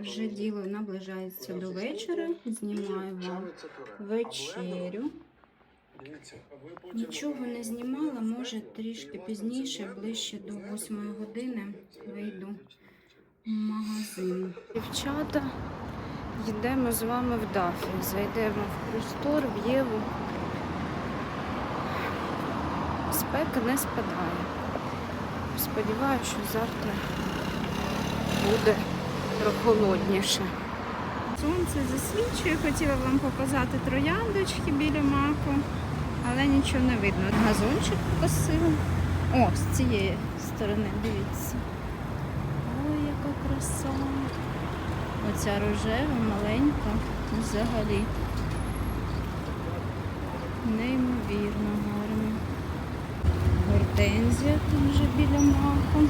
Вже діло наближається до вечора. Знімаю вам вечерю. Нічого не знімала, може трішки пізніше, ближче до 8 години вийду в магазин. Дівчата, йдемо з вами в Дафі. Зайдемо в простор, в Єву. Спека не спадає. Сподіваюся, що завтра буде прохолодніше. Сонце засвічує, хотіла вам показати трояндочки біля маку, але нічого не видно. Газончик покосила. О, з цієї сторони, дивіться. Ой, яка краса. Оця рожева, маленька, взагалі. Неймовірно гарно. Гортензія там вже біля маку.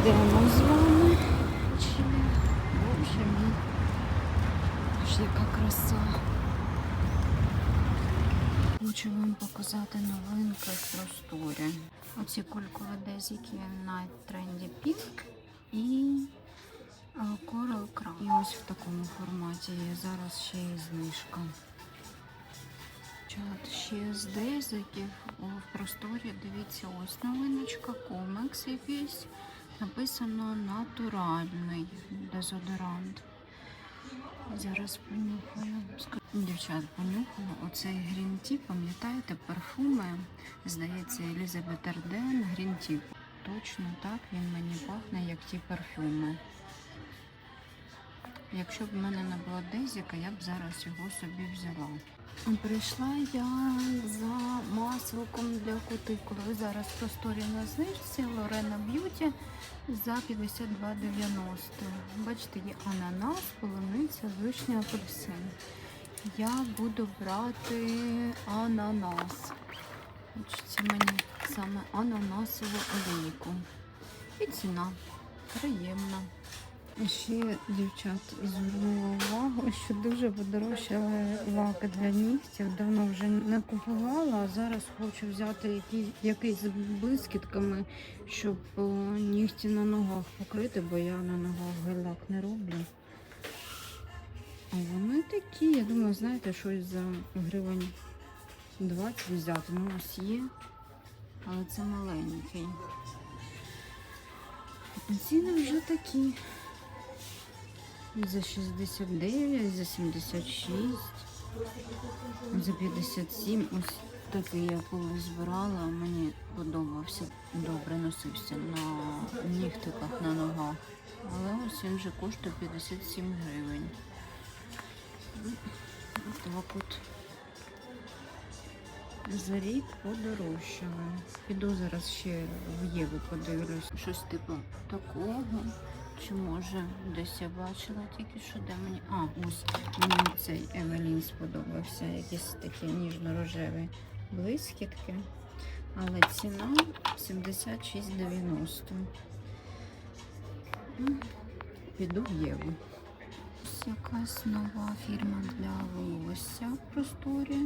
Йдемо з вами. Боже мій. Аж яка краса. Хочу вам показати новинки в просторі. Оці кульководезики Night Trendy Pink і е, Coral Crown. І ось в такому форматі є зараз ще і знижка. Чат ще з дезиків в просторі. Дивіться, ось новиночка, комекс якийсь. Написано натуральний дезодорант. Зараз понюхаю. Дівчат, понюхала. Оцей грінті, пам'ятаєте, парфуми, здається, Елізабет Арден, грінті. Точно так він мені пахне, як ті парфюми. Якщо б в мене не була дезіка, я б зараз його собі взяла. Прийшла я за масликом для кутикули. Зараз в просторі на знижці Лорена Б'юті за 52,90. Бачите, є ананас, полуниця, вишня, апельсин. Я буду брати ананас. Хочеться мені саме ананасову олійку. І ціна приємна. Ще, дівчат, звернула увагу, що дуже подорожчали лаки для нігтів. Давно вже не купувала, а зараз хочу взяти який, якийсь з блискітками, щоб о, нігті на ногах покрити, бо я на ногах гель-лак не роблю. А вони такі, я думаю, знаєте, щось за гривень 20 взяти. Ну, ось є, але це маленький. Ціни вже такі. За 69, за 76, за 57. Ось такий я колись збирала, мені подобався. Добре носився на нігтиках на ногах. Але ось він вже коштує 57 гривень. Так от. За рік подорожчало. Піду зараз ще в Єву подивлюсь. Щось типу такого. Чи може десь я бачила тільки що де мені. А, ось мені цей Евелін сподобався. Якісь такі ніжно-рожеві блискітки. Але ціна 76,90. Піду в Єву. Ось якась нова фірма для волосся в просторі.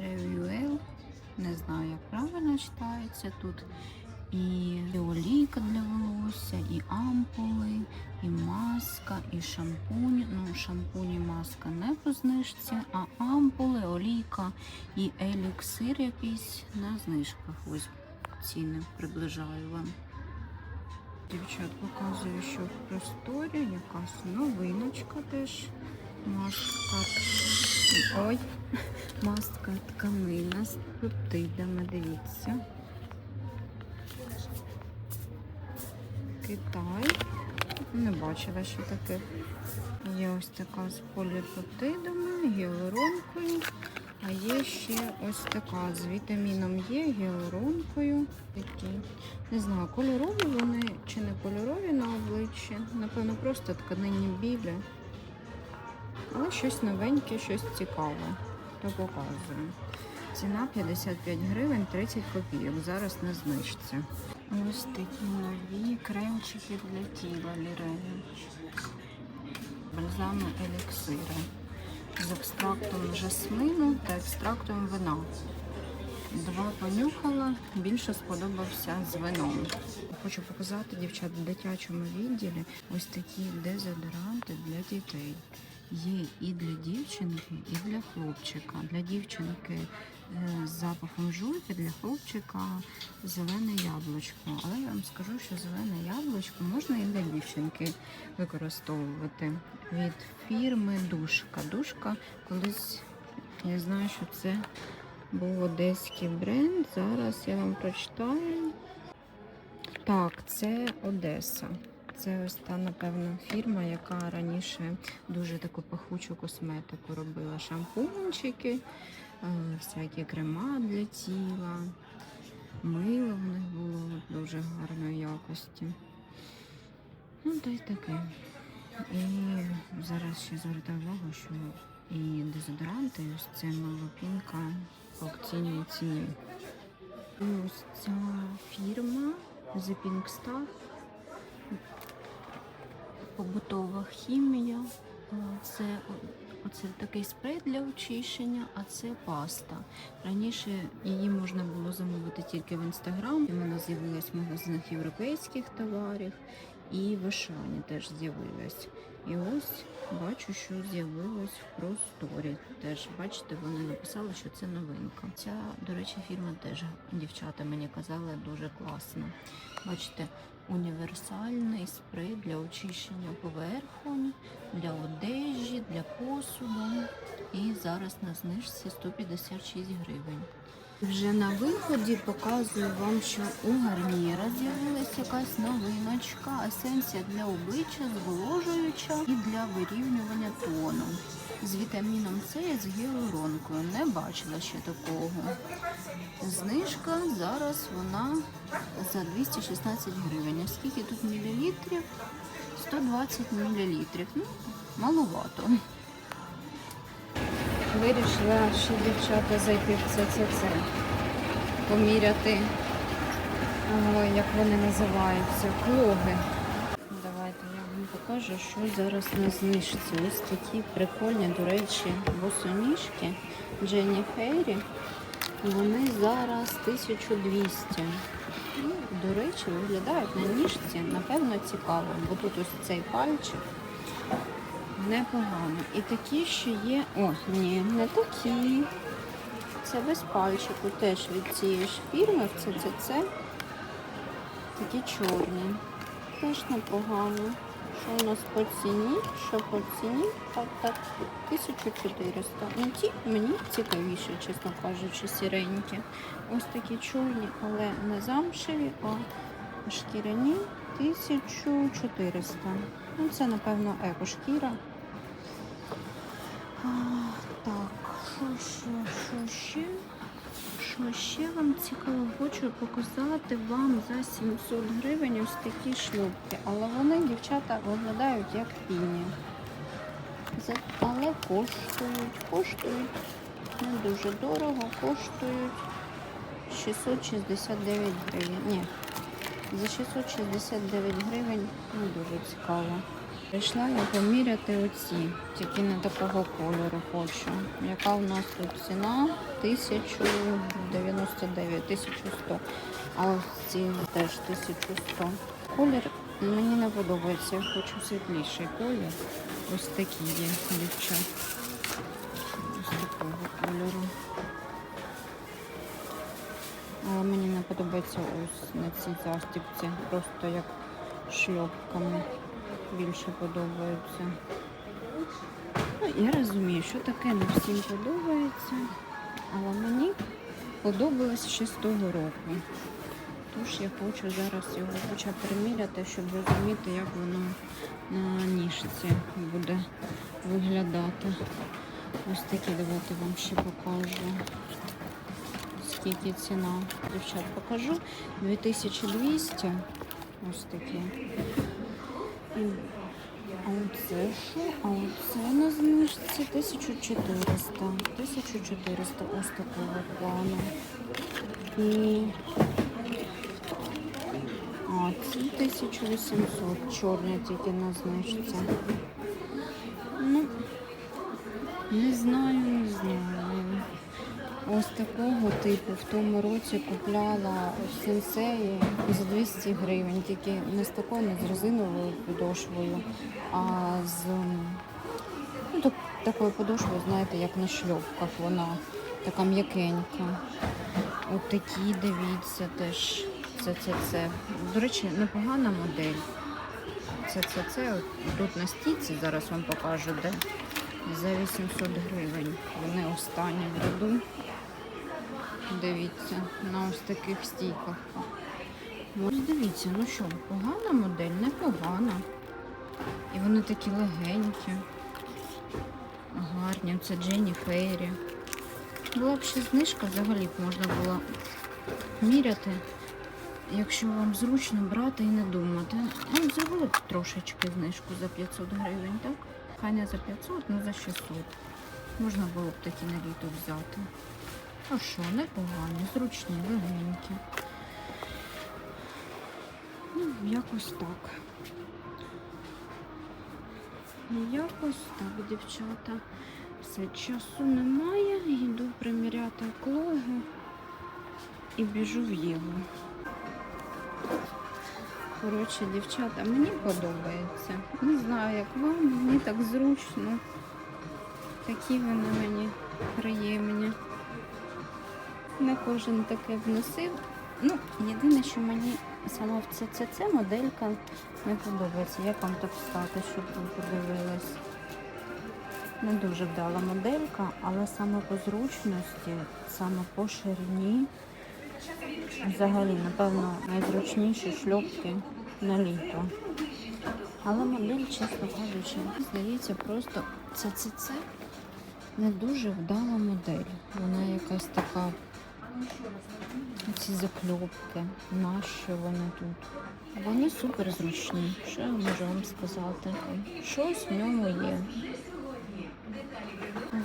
Review. Не знаю, як правильно читається тут. І олійка для волосся, і ампули, і маска, і шампунь. Ну, шампунь і маска не по знижці, а ампули, олійка і еліксир якийсь на знижках. Ось ціни приближаю вам. Дівчат, показую, що в просторі якась новиночка теж. Маска. Ой, маска тканина з пептидами, дивіться. Китай. Не бачила, що таке. Є ось така з поліпептидами, гіалуронкою. А є ще ось така з вітаміном Є, гіалуронкою. Такі. Не знаю, кольорові вони чи не кольорові на обличчі. Напевно, просто тканинні білі. Але щось новеньке, щось цікаве. То показую. Ціна 55 гривень 30 копійок. Зараз на знижці. Ось такі нові кремчики для тіла лірені. Бальзами еліксири з екстрактом жасмину та екстрактом вина. Два понюхала, більше сподобався з вином. Хочу показати дівчат в дитячому відділі ось такі дезодоранти для дітей. Є і для дівчинки, і для хлопчика. Для дівчинки е, з запахом жуйки, для хлопчика зелене яблучко. Але я вам скажу, що зелене яблучко можна і для дівчинки використовувати від фірми Душка. Душка колись я знаю, що це був одеський бренд. Зараз я вам прочитаю. Так, це Одеса. Це ось та, напевно, фірма, яка раніше дуже таку пахучу косметику робила. Шампунчики, е, всякі крема для тіла. Мило в них було дуже гарної якості. Ну, та й таке. І зараз ще звертаю увагу, що і дезодоранти, ось це малопінка по акційній ціні. І ось ця фірма The Pink Star. Побутова хімія. Е, Це оце такий спрей для очищення, а це паста. Раніше її можна було замовити тільки в інстаграм. Вона з'явилась в магазинах європейських товарів і в Ашані теж з'явилась. І ось бачу, що з'явилось в просторі. Теж бачите, вони написали, що це новинка. Ця, до речі, фірма теж дівчата мені казали дуже класна. Бачите, універсальний спрей для очищення поверхонь, для одежі, для посуду. І зараз на знижці 156 гривень. Вже на виході показую вам, що у гарніра з'явилася якась новиночка, есенція для обличчя, зволожуюча і для вирівнювання тону. З вітаміном С і з гіалуронкою. Не бачила ще такого. Знижка зараз вона за 216 гривень. А скільки тут мілілітрів? 120 мілілітрів. Ну, маловато. Вирішила ще дівчата зайти в ЦЦЦ, поміряти, як вони називаються, клоги. Давайте я вам покажу, що зараз на знижці. Ось такі прикольні, до речі, босоніжки Дженні Фейрі. Вони зараз 1200. Ну, до речі, виглядають на ніжці, напевно, цікаво, бо тут ось цей пальчик. Непогано. І такі ще є. О, ні, не такі. Це без пальчику теж від цієї ж фірми в ЦЦЦ. Такі чорні. Теж непогано. Що у нас по ціні? Що по ціні? Так, так, 1400. Ну ті мені цікавіше, чесно кажучи, сіренькі. Ось такі чорні, але не замшеві, а шкіряні 1400. Ну, це, напевно, екошкіра. Так, що ще, що ще? Що ще вам цікаво? Хочу показати вам за 700 гривень ось такі шлюпки. Але вони, дівчата, виглядають як піні. Але коштують, коштують не дуже дорого, коштують 669 гривень. Ні, за 669 гривень не дуже цікаво. Прийшла я поміряти оці, тільки не такого кольору хочу. Яка у нас тут ціна? 1099, 1100. А ось ці теж 1100. Колір мені не подобається, я хочу світліший колір. Ось такі є дівчат. Ось такого кольору. Але мені не подобається ось на цій застібці, просто як шльопками більше подобаються. Ну, я розумію, що таке не всім подобається, але мені подобалось ще з того року. Тож я хочу зараз його хоча приміряти, щоб розуміти, як воно на ніжці буде виглядати. Ось такі давайте вам ще покажу. Скільки ціна, дівчат, покажу. 2200. Ось такі. І а оце що? А оце на знижці 1400. 1400 ось такого плану. І а ці 1800. Чорні тільки на знижці. Ну, не знаю, не знаю. Ось такого типу в тому році купляла в сенсеї за 200 гривень, тільки не з такою, не з резиновою подошвою, а з ну, так, такою подошвою, знаєте, як на шльопках вона така м'якенька. От такі, дивіться, теж це, це, це. До речі, непогана модель. Це, це, це. Тут на стійці, зараз вам покажу, де за 800 гривень. Вони останні в ряду. Дивіться, на ось таких стійках. Ось дивіться, ну що, погана модель, непогана. І вони такі легенькі, гарні. Це Дженні Фейрі. Була б ще знижка, взагалі б можна було міряти, якщо вам зручно брати і не думати. Ну, зробили б трошечки знижку за 500 гривень, так? Хай не за 500, ну за 600. Можна було б такі на літо взяти. А що, непогані, зручні, легенькі. Ну, якось так. Якось так, дівчата. Все, часу немає. Йду приміряти клоги і біжу в Єву. Коротше, дівчата, мені подобається. Не знаю, як вам, мені так зручно. Такі вони мені приємні. Не кожен таке вносив. Ну, єдине, що мені сама в ЦЦЦ моделька не подобається. Як вам так стати, щоб ви подивились? Не дуже вдала моделька, але саме по зручності, саме по ширині. Взагалі, напевно, найзручніші шльопки на літо. Але модель, чесно кажучи, здається, просто ЦЦЦ не дуже вдала модель. Вона якась така. Ці закльопки, наші вони тут. Вони супер зручні. Що я можу вам сказати? Щось в ньому є.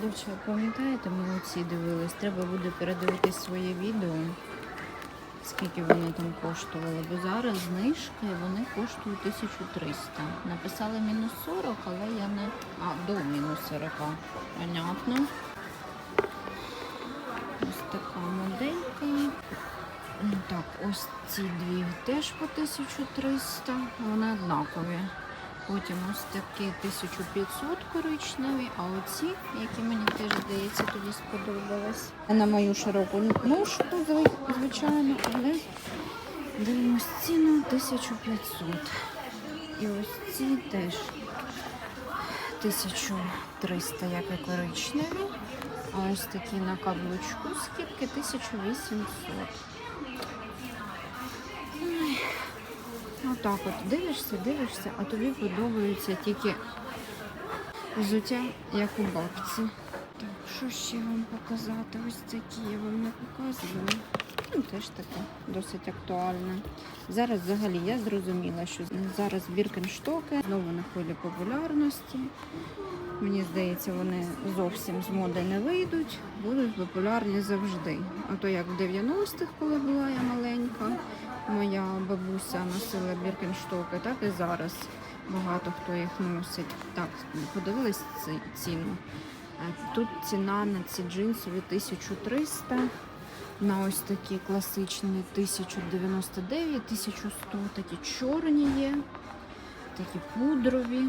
Дівчата, пам'ятаєте, ми оці дивились? Треба буде передивитись своє відео, скільки вони там коштували. Бо зараз знижка і вони коштують 1300. Написали мінус 40, але я не. А, до мінус 40. Понятно. Так, ось ці дві теж по 1300, вони однакові. Потім ось такі 1500 коричневі, а оці, які мені теж здається, тоді сподобались. На мою широку ножку, звичайно, але дивимось ціну 1500. І ось ці теж 1300, як і коричневі. А ось такі на каблучку, скільки 1800. Ой. Отак от дивишся, дивишся, а тобі подобається тільки взуття, як у бабці. Так, що ще вам показати? Ось такі я вам не показувала. Ну, теж таке досить актуальне. Зараз взагалі я зрозуміла, що зараз біркенштоки знову на хвилі популярності. Мені здається, вони зовсім з моди не вийдуть, будуть популярні завжди. А то як в 90-х, коли була я маленька, моя бабуся носила біркенштоки, так і зараз багато хто їх носить. Так, подивились ціну. Е, Тут ціна на ці джинсові 1300, на ось такі класичні 1099, 1100, такі чорні є, такі пудрові.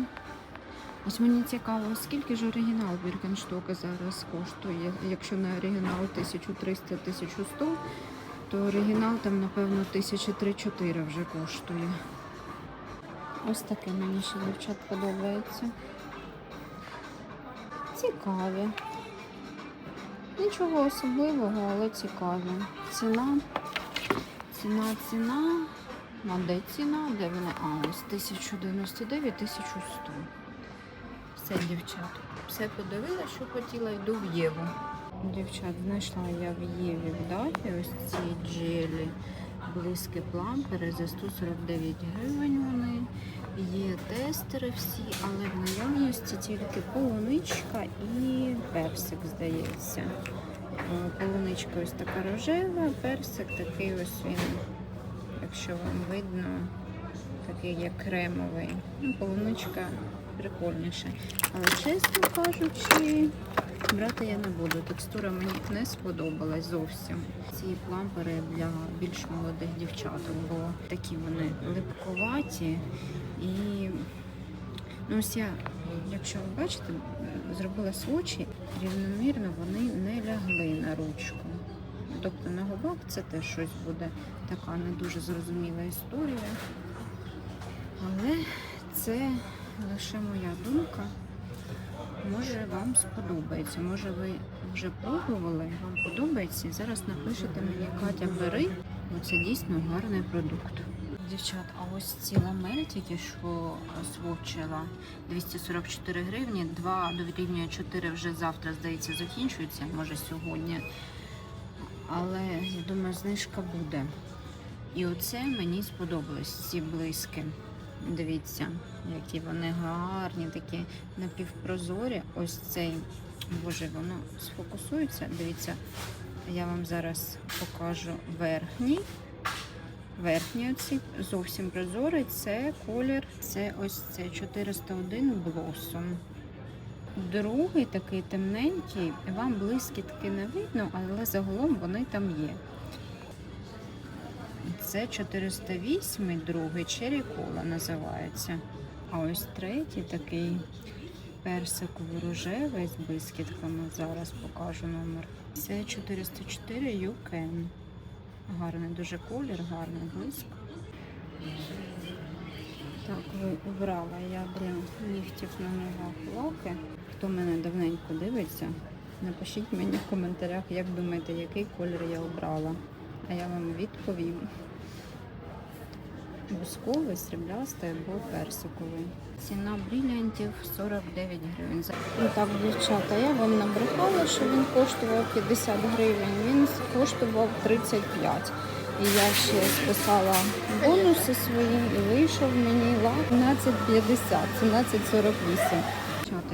Ось мені цікаво, скільки ж оригінал Біркенштока зараз коштує. Якщо на оригінал 1300-1100, то оригінал там, напевно, 1003-4 вже коштує. Ось таке мені ще дівчат подобається. Цікаві. Нічого особливого, але цікаві. Ціна. Ціна, ціна. А де ціна? Де вона? А, ось 1099, 1100. Все, дівчат. Все подивила, що хотіла, йду в Єву. Дівчат, знайшла я в Єві в дафі ось ці джелі близькі плампери за 149 гривень вони. Є тестери всі, але в наявності тільки полуничка і персик, здається. Полуничка ось така рожева, персик такий ось він, якщо вам видно, такий як кремовий. Ну, полуничка прикольніше. Але чесно кажучи, Брати я не буду. Текстура мені не сподобалась зовсім. Ці плампери для більш молодих дівчаток, бо такі вони липковаті і ну ось я, якщо ви бачите, зробила свочі, рівномірно вони не лягли на ручку. Тобто на губах це теж щось буде така не дуже зрозуміла історія. Але це лише моя думка. Може вам сподобається, може ви вже пробували, вам подобається. Зараз напишете мені Катя бери, бо це дійсно гарний продукт. Дівчат, а ось ці ламельтики, що свочила 244 гривні, 2 дорівнює 4 вже завтра, здається, закінчується, може сьогодні. Але я думаю, знижка буде. І оце мені сподобалось, ці блиски. Дивіться, які вони гарні, такі напівпрозорі. Ось цей, боже, воно сфокусується. Дивіться, я вам зараз покажу верхній. Верхній оці зовсім прозорий. Це колір, це ось це 401 Blossom. Другий такий темненький, вам блискітки не видно, але загалом вони там є. Це 408, другий Cherry Cola називається. А ось третій такий персиковий рожевий з блискітками. Зараз покажу номер. Це 404 You Can. Гарний дуже колір, гарний блиск. Так, ви обрала я для нігтів на ногах лаки. Хто мене давненько дивиться, напишіть мені в коментарях, як думаєте, який колір я обрала. А я вам відповім. Бусковий, сріблястий або персиковий. Ціна брілянтів 49 гривень. Ну так, дівчата, я вам набрехала, що він коштував 50 гривень, він коштував 35. І я ще списала бонуси свої і вийшов мені лак 17,50, 17,48.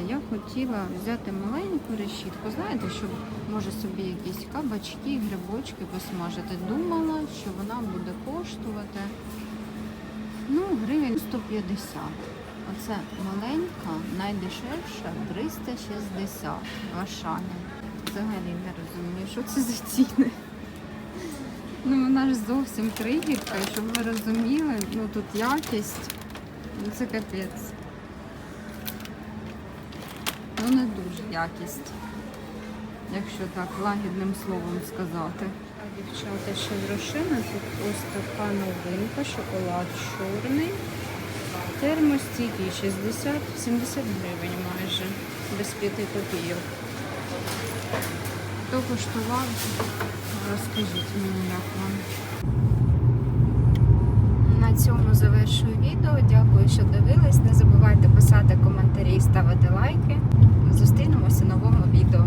Я хотіла взяти маленьку решітку, знаєте, щоб може собі якісь кабачки, грибочки посмажити. Думала, що вона буде коштувати ну, гривень 150. Оце маленька, найдешевша 360 в Ашані. Взагалі не розумію, що це за ціни. Ну вона ж зовсім тригірка, щоб ви розуміли, ну тут якість, ну це капець. Ну не дуже якість, якщо так лагідним словом сказати дівчата, ще грошима. Тут ось така новинка, шоколад чорний. термостійкий 60-70 гривень майже, без 5 копійок. Хто коштував, розкажіть мені, як вам. На цьому завершую відео. Дякую, що дивились. Не забувайте писати коментарі і ставити лайки. Зустрінемося в новому відео.